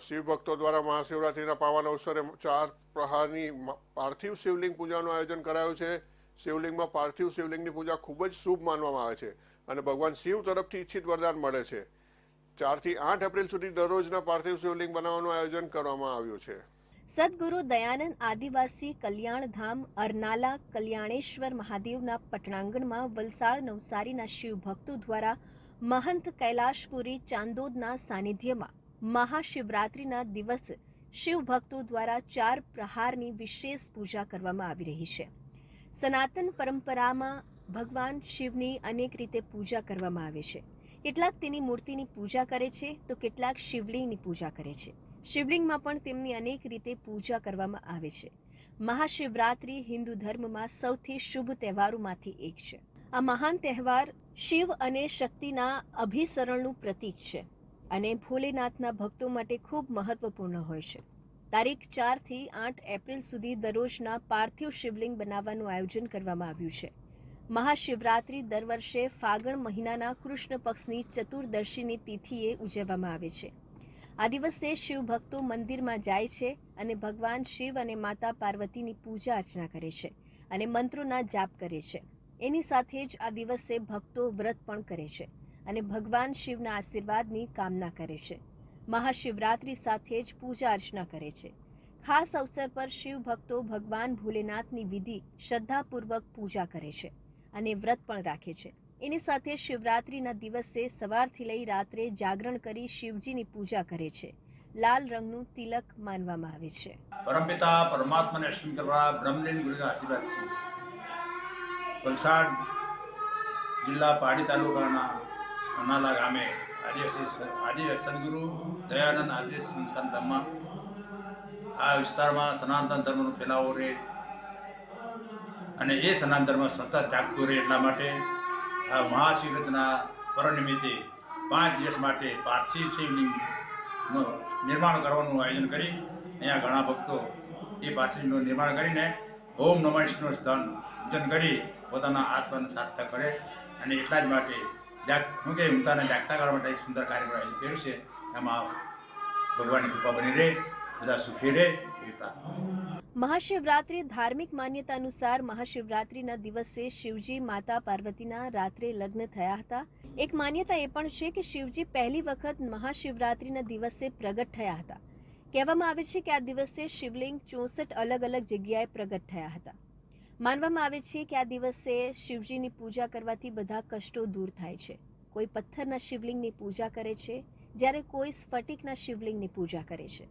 શિવ ભક્તો દ્વારા મહાશિવરાત્રિના પાવન અવસરે ચાર પ્રહારની પાર્થિવ શિવલિંગ પૂજાનું આયોજન કરાયું છે. શિવલિંગમાં પાર્થિવ શિવલિંગની પૂજા ખૂબ જ શુભ માનવામાં આવે છે અને ભગવાન શિવ તરફથી ઈચ્છિત વરદાન મળે છે. ચારથી આઠ એપ્રિલ સુધી દરરોજના પાર્થિવ શિવલિંગ બનાવવાનું આયોજન કરવામાં આવ્યું છે. સદગુરુ દયાનંદ આદિવાસી કલ્યાણ ધામ અરનાલા, કલ્યાણેશ્વર મહાદેવના પટણાંગણમાં વલસાડ નવસારીના શિવ ભક્તો દ્વારા મહંત કૈલાશપુરી ચાંદોદના સાનિધ્યમાં મહાશિવરાત્રિના દિવસ શિવ ભક્તો દ્વારા ચાર પ્રહારની વિશેષ પૂજા કરવામાં આવી રહી છે. સનાતન પરંપરામાં ભગવાન શિવની અનેક રીતે પૂજા કરવામાં આવે છે. કેટલાક તેની મૂર્તિની પૂજા કરે છે તો કેટલાક શિવલિંગની પૂજા કરે છે. શિવલિંગમાં પણ તેમની અનેક રીતે પૂજા કરવામાં આવે છે. મહાશિવરાત્રિ હિન્દુ ધર્મમાં સૌથી શુભ તહેવારોમાંથી એક છે. આ મહાન તહેવાર શિવ અને શક્તિના અભિસરણનું પ્રતીક છે. અને ભોલેનાથના ભક્તો માટે ખૂબ મહત્વપૂર્ણ હોય છે. તારીખ ચારથી આઠ એપ્રિલ સુધી દરરોજના પાર્થિવ શિવલિંગ બનાવવાનું આયોજન કરવામાં આવ્યું છે. મહાશિવરાત્રિ દર વર્ષે ફાગણ મહિનાના કૃષ્ણ પક્ષની ચતુર્દશીની તિથિએ ઉજવવામાં આવે છે. આ દિવસે શિવ ભક્તો મંદિરમાં જાય છે અને ભગવાન શિવ અને માતા પાર્વતીની પૂજા અર્ચના કરે છે અને મંત્રોના જાપ કરે છે. એની સાથે જ આ દિવસે ભક્તો વ્રત પણ કરે છે. અને ભગવાન શિવના આશીર્વાદની કામના કરે છે. મહાશિવરાત્રિ સાથે જ પૂજા અર્ચના કરે છે. ખાસ અવસર પર શિવ ભક્તો ભગવાન ભોલેનાથની વિધિ શ્રદ્ધાપૂર્વક પૂજા કરે છે અને વ્રત પણ રાખે છે. એની સાથે શિવરાત્રિના દિવસે સવારથી લઈ રાત્રે જાગરણ કરી શિવજીની પૂજા કરે છે. લાલ રંગનું તિલક માનવામાં આવે છે. પરમપિતા, પરમાત્માને અશ્વિન કરવા બ્રહ્મલીન ગુરુના આશીર્વાદથી વલસાડ જિલ્લા પાડી તાલુકાના અનાલા ગામે આદિવાસી આદિ સદગુરુ દયાનંદ આદિવાસી સંસ્થાન ધામમાં આ વિસ્તારમાં સનાતન ધર્મનો ફેલાવો રહે અને એ સનાતન ધર્મ સતત જાગતો રહે એટલા માટે આ મહાશિવરાત્રિના પર્વ નિમિત્તે પાંચ દિવસ માટે પાર્થિવ શિવલિંગનું નિર્માણ કરવાનું આયોજન કરી અહીંયા ઘણા ભક્તો એ પાર્થિવનું નિર્માણ કરીને ઓમ નમઃ સ્થાન પૂજન કરી પોતાના આત્માને સાર્થક કરે અને એટલા જ માટે જાગ શું જાગતા કરવા માટે એક સુંદર કાર્યક્રમ આયોજન કર્યું છે. એમાં ભગવાનની કૃપા બની રહે, બધા સુખી રહે મહાશિવરાત્રિ ધાર્મિક માન્યતા અનુસાર મહાશિવરાત્રિના દિવસે શિવજી માતા પાર્વતીના રાત્રે લગ્ન થયા હતા. એક માન્યતા એ પણ છે કે શિવજી પહેલી વખત મહાશિવરાત્રિના દિવસે પ્રગટ થયા હતા. કહેવામાં આવે છે કે આ દિવસે શિવલિંગ ચોસઠ અલગ અલગ જગ્યાએ પ્રગટ થયા હતા. માનવામાં આવે છે કે આ દિવસે શિવજીની પૂજા કરવાથી બધા કષ્ટો દૂર થાય છે. કોઈ પથ્થરના શિવલિંગની પૂજા કરે છે, જ્યારે કોઈ સ્ફટિકના શિવલિંગની પૂજા કરે છે.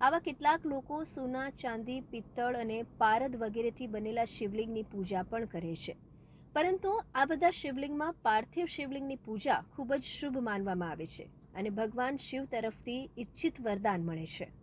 આવા કેટલાક લોકો સોના, ચાંદી, પિત્તળ અને પારદ વગેરેથી બનેલા શિવલિંગની પૂજા પણ કરે છે. પરંતુ આ બધા શિવલિંગમાં પાર્થિવ શિવલિંગની પૂજા ખૂબ જ શુભ માનવામાં આવે છે અને ભગવાન શિવ તરફથી ઈચ્છિત વરદાન મળે છે.